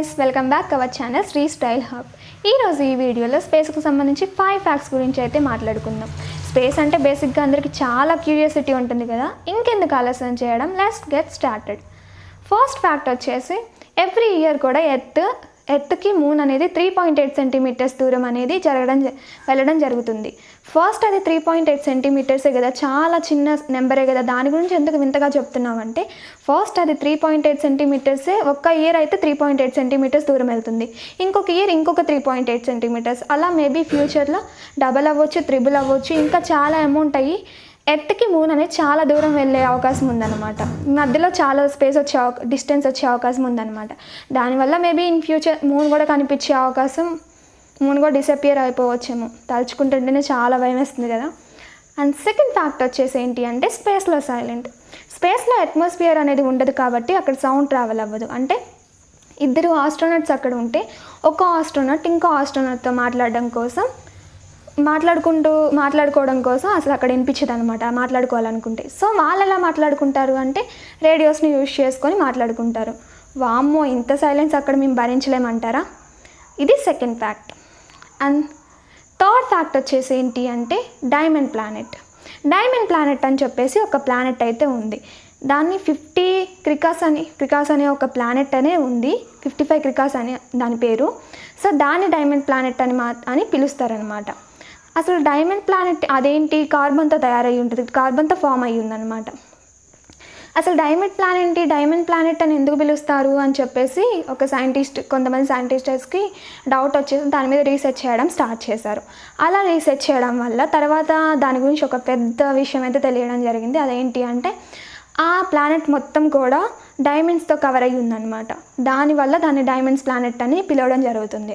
Guys welcome back our channel Sri style hub ఈరోజు ఈ వీడియోలో స్పేస్కి సంబంధించి ఫైవ్ ఫ్యాక్ట్స్ గురించి అయితే మాట్లాడుకుందాం. స్పేస్ అంటే బేసిక్గా అందరికీ చాలా క్యూరియాసిటీ ఉంటుంది కదా? ఇంకెందుకు ఆలస్యం చేయడం? Let's get started first fact వచ్చేసి ఎవ్రీ ఇయర్ కూడా ఎర్త్ ఎర్త్కి మూన్ అనేది త్రీ పాయింట్ ఎయిట్ సెంటీమీటర్స్ దూరం అనేది జరగడం జ- వెళ్ళడం జరుగుతుంది. ఫస్ట్ అది త్రీ పాయింట్ ఎయిట్ సెంటీమీటర్సే కదా చాలా చిన్న నెంబరే కదా. దాని గురించి ఎందుకు వింతగా చెప్తున్నామంటే ఫస్ట్ అది త్రీ పాయింట్ ఎయిట్ సెంటీమీటర్సే ఒక్క ఇయర్ అయితే త్రీ పాయింట్ ఎయిట్ సెంటీమీటర్స్ దూరం వెళ్తుంది. ఇంకొక ఇయర్ ఇంకొక త్రీ పాయింట్ ఎయిట్ సెంటీమీటర్స్. అలా మేబీ ఫ్యూచర్లో డబల్ అవ్వచ్చు త్రిబుల్ అవ్వచ్చు ఇంకా చాలా అమౌంట్ అయ్యి ఎర్త్కి మూన్ అనేది చాలా దూరం వెళ్ళే అవకాశం ఉందన్నమాట. మధ్యలో చాలా స్పేస్ వచ్చే అవకా డిస్టెన్స్ వచ్చే అవకాశం ఉందన్నమాట. దానివల్ల మేబీ ఇన్ ఫ్యూచర్ మూన్ కూడా కనిపించే అవకాశం మూన్ కూడా డిసపియర్ అయిపోవచ్చేమో. తలుచుకుంటుంటేనే చాలా భయం వేస్తుంది కదా. అండ్ సెకండ్ ఫ్యాక్ట్ వచ్చేసి ఏంటి అంటే స్పేస్లో సైలెంట్ స్పేస్లో అట్మాస్ఫియర్ అనేది ఉండదు కాబట్టి అక్కడ సౌండ్ ట్రావెల్ అవ్వదు. అంటే ఇద్దరు ఆస్ట్రోనట్స్ అక్కడ ఉంటే ఒక ఆస్ట్రోనట్ ఇంకో ఆస్ట్రోనట్తో మాట్లాడడం కోసం మాట్లాడుకుంటూ మాట్లాడుకోవడం కోసం అసలు అక్కడ వినిపించదు అనమాట మాట్లాడుకోవాలనుకుంటే. సో వాళ్ళు ఎలా మాట్లాడుకుంటారు అంటే రేడియోస్ని యూజ్ చేసుకొని మాట్లాడుకుంటారు. వామ్మో ఇంత సైలెన్స్ అక్కడ మేము భరించలేమంటారా? ఇది second fact. And third fact వచ్చేసి ఏంటి అంటే డైమండ్ ప్లానెట్. డైమండ్ ప్లానెట్ అని చెప్పేసి ఒక ప్లానెట్ అయితే ఉంది. దాన్ని ఫిఫ్టీ క్రికాస్ అని క్రికాస్ అనే ఒక ప్లానెట్ అనే ఉంది. ఫిఫ్టీ ఫైవ్ క్రికాస్ అనే దాని పేరు. సో దాన్ని డైమండ్ ప్లానెట్ అని మా అని పిలుస్తారనమాట అసలు డైమండ్ ప్లానెట్ అదేంటి? కార్బన్తో తయారై ఉంటుంది. కార్బన్తో ఫామ్ అయ్యి ఉందన్నమాట. అసలు డైమండ్ ప్లానెట్? డైమండ్ ప్లానెట్ అని ఎందుకు పిలుస్తారు అని చెప్పేసి ఒక సైంటిస్ట్ కొంతమంది సైంటిస్టర్స్కి డౌట్ వచ్చేసి దాని మీద రీసెర్చ్ చేయడం స్టార్ట్ చేశారు. అలా రీసెర్చ్ చేయడం వల్ల తర్వాత దాని గురించి ఒక పెద్ద విషయం అయితే తెలియడం జరిగింది. అదేంటి అంటే ఆ ప్లానెట్ మొత్తం కూడా డైమండ్స్తో కవర్ అయ్యి ఉందన్నమాట. దానివల్ల దాన్ని డైమండ్స్ ప్లానెట్ అని పిలవడం జరుగుతుంది.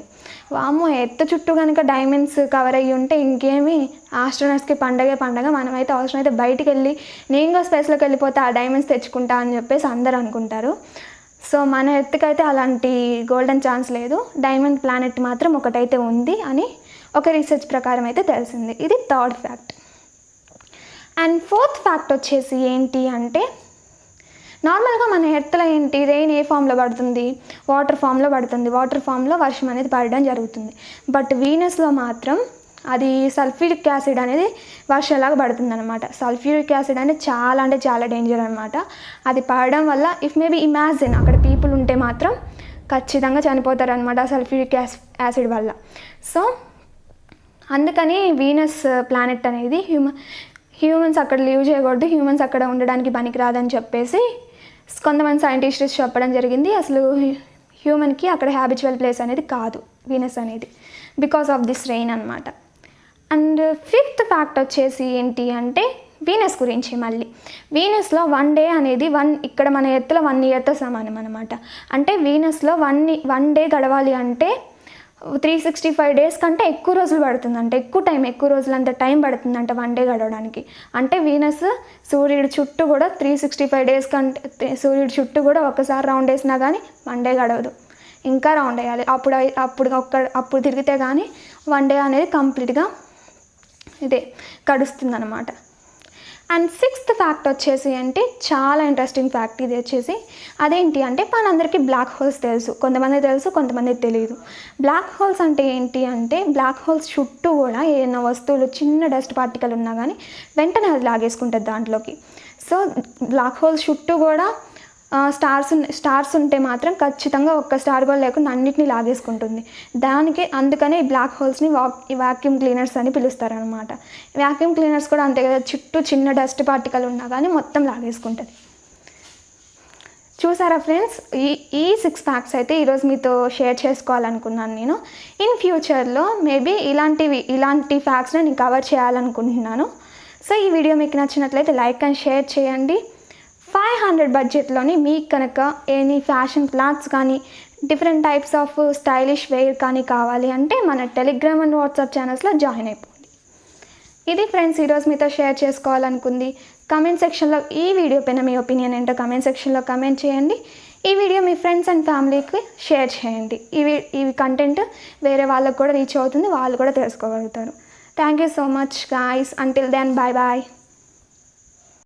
వామ్మో ఎత్తు చుట్టూ కనుక డైమండ్స్ కవర్ అయ్యి ఉంటే ఇంకేమి ఆస్ట్రోనట్స్కి పండగే పండగ మనమైతే అవసరం అయితే బయటికి వెళ్ళి నేను కూడా స్పేస్లోకి వెళ్ళిపోతే ఆ డైమండ్స్ తెచ్చుకుంటా అని చెప్పేసి అందరూ అనుకుంటారు. సో మన ఎత్తుకైతే అయితే అలాంటి గోల్డెన్ ఛాన్స్ లేదు. డైమండ్ ప్లానెట్ మాత్రం ఒకటైతే ఉంది అని ఒక రీసెర్చ్ ప్రకారం అయితే తెలిసింది. ఇది third fact. And fourth fact వచ్చేసి ఏంటి అంటే నార్మల్గా మన ఎర్త్లో ఏంటి? రెయిన్ ఏ ఫామ్లో పడుతుంది? వాటర్ ఫామ్లో పడుతుంది. వాటర్ ఫామ్లో వర్షం అనేది పడడం జరుగుతుంది. బట్ వీనస్లో మాత్రం అది సల్ఫ్యూరిక్ యాసిడ్ అనేది వర్షంలాగా పడుతుంది అనమాట సల్ఫ్యూరిక్ యాసిడ్ అనేది చాలా అంటే చాలా డేంజర్ అనమాట అది పడడం వల్ల ఇఫ్ మేబీ ఇమాజిన్ అక్కడ పీపుల్ ఉంటే మాత్రం ఖచ్చితంగా చనిపోతారు అనమాట సల్ఫ్యూరిక్ యాస్ యాసిడ్ వల్ల. సో అందుకని వీనస్ ప్లానెట్ అనేది హ్యూమన్ హ్యూమన్స్ అక్కడ లీవ్ చేయకూడదు. హ్యూమన్స్ అక్కడ ఉండడానికి పనికిరాదని చెప్పేసి కొంతమంది సైంటిస్ట్స్ చెప్పడం జరిగింది. అసలు హ్యూమన్కి అక్కడ హ్యాబిచువల్ ప్లేస్ అనేది కాదు వీనస్ అనేది బికాస్ ఆఫ్ దిస్ రెయిన్ అనమాట అండ్ ఫిఫ్త్ ఫ్యాక్ట్ వచ్చేసి ఏంటి అంటే వీనస్ గురించి మళ్ళీ. వీనస్లో వన్ డే అనేది వన్ ఇక్కడ మన ఎత్తులో వన్ ఇయర్తో సమానం అనమాట అంటే వీనస్లో వన్ వన్ డే గడవాలి అంటే త్రీ సిక్స్టీ ఫైవ్ డేస్ కంటే ఎక్కువ రోజులు పడుతుంది. అంటే ఎక్కువ టైం ఎక్కువ రోజులు అంత టైం పడుతుందంట వన్ డే గడవడానికి. అంటే వీనస్ సూర్యుడి చుట్టూ కూడా త్రీ సిక్స్టీ ఫైవ్ డేస్ కంటే సూర్యుడి చుట్టూ కూడా ఒకసారి రౌండ్ వేసినా కానీ వన్ డే గడవదు. ఇంకా రౌండ్ వేయాలి. అప్పుడు అప్పుడు ఒక్క అప్పుడు తిరిగితే కానీ వన్ డే అనేది కంప్లీట్గా ఇదే గడుస్తుంది అనమాట అండ్ సిక్స్త్ ఫ్యాక్ట్ వచ్చేసి అంటే చాలా ఇంట్రెస్టింగ్ ఫ్యాక్ట్ ఇది వచ్చేసి. అదేంటి అంటే మనందరికీ బ్లాక్ హోల్స్ తెలుసు. కొంతమంది తెలుసు కొంతమంది తెలియదు బ్లాక్ హోల్స్ అంటే ఏంటి అంటే బ్లాక్ హోల్స్ చుట్టూ కూడా ఏదైనా వస్తువులు చిన్న డస్ట్ పార్టికల్ ఉన్నా కానీ వెంటనే అది లాగేసుకుంటుంది దాంట్లోకి. సో బ్లాక్ హోల్స్ చుట్టూ కూడా స్టార్స్ స్టార్స్ ఉంటే మాత్రం ఖచ్చితంగా ఒక్క స్టార్ కూడా లేకుండా అన్నిటిని లాగేసుకుంటుంది. దానికి అందుకనే ఈ బ్లాక్ హోల్స్ని వాక్ వాక్యూమ్ క్లీనర్స్ అని పిలుస్తారనమాట వాక్యూమ్ క్లీనర్స్ కూడా అంతే కదా చుట్టూ చిన్న డస్ట్ పార్టికల్ ఉన్నా కానీ మొత్తం లాగేసుకుంటుంది. చూసారా ఫ్రెండ్స్? ఈ ఈ సిక్స్ ఫ్యాక్ట్స్ అయితే ఈరోజు మీతో షేర్ చేసుకోవాలనుకున్నాను నేను. ఇన్ ఫ్యూచర్లో మేబీ ఇలాంటివి ఇలాంటి ఫ్యాక్ట్స్ని నేను కవర్ చేయాలనుకుంటున్నాను. సో ఈ వీడియో మీకు నచ్చినట్లయితే లైక్ అండ్ షేర్ చేయండి. ఫైవ్ హండ్రెడ్ బడ్జెట్లోని మీకు కనుక ఎనీ ఫ్యాషన్ క్లాత్స్ కానీ different types of stylish wear కానీ కావాలి అంటే మన టెలిగ్రామ్ అండ్ వాట్సాప్ ఛానల్స్లో జాయిన్ అయిపోండి. ఇది ఫ్రెండ్స్ ఈరోజు మీతో షేర్ చేసుకోవాలనుకుంది. కమెంట్ సెక్షన్లో ఈ వీడియో పైన మీ ఒపీనియన్ ఏంటో కమెంట్ సెక్షన్లో కమెంట్ చేయండి. ఈ వీడియో మీ ఫ్రెండ్స్ అండ్ ఫ్యామిలీకి షేర్ చేయండి. ఇవి ఇవి కంటెంట్ వేరే వాళ్ళకు కూడా రీచ్ అవుతుంది వాళ్ళు కూడా తెలుసుకోగలుగుతారు. Thank you so much guys until then bye bye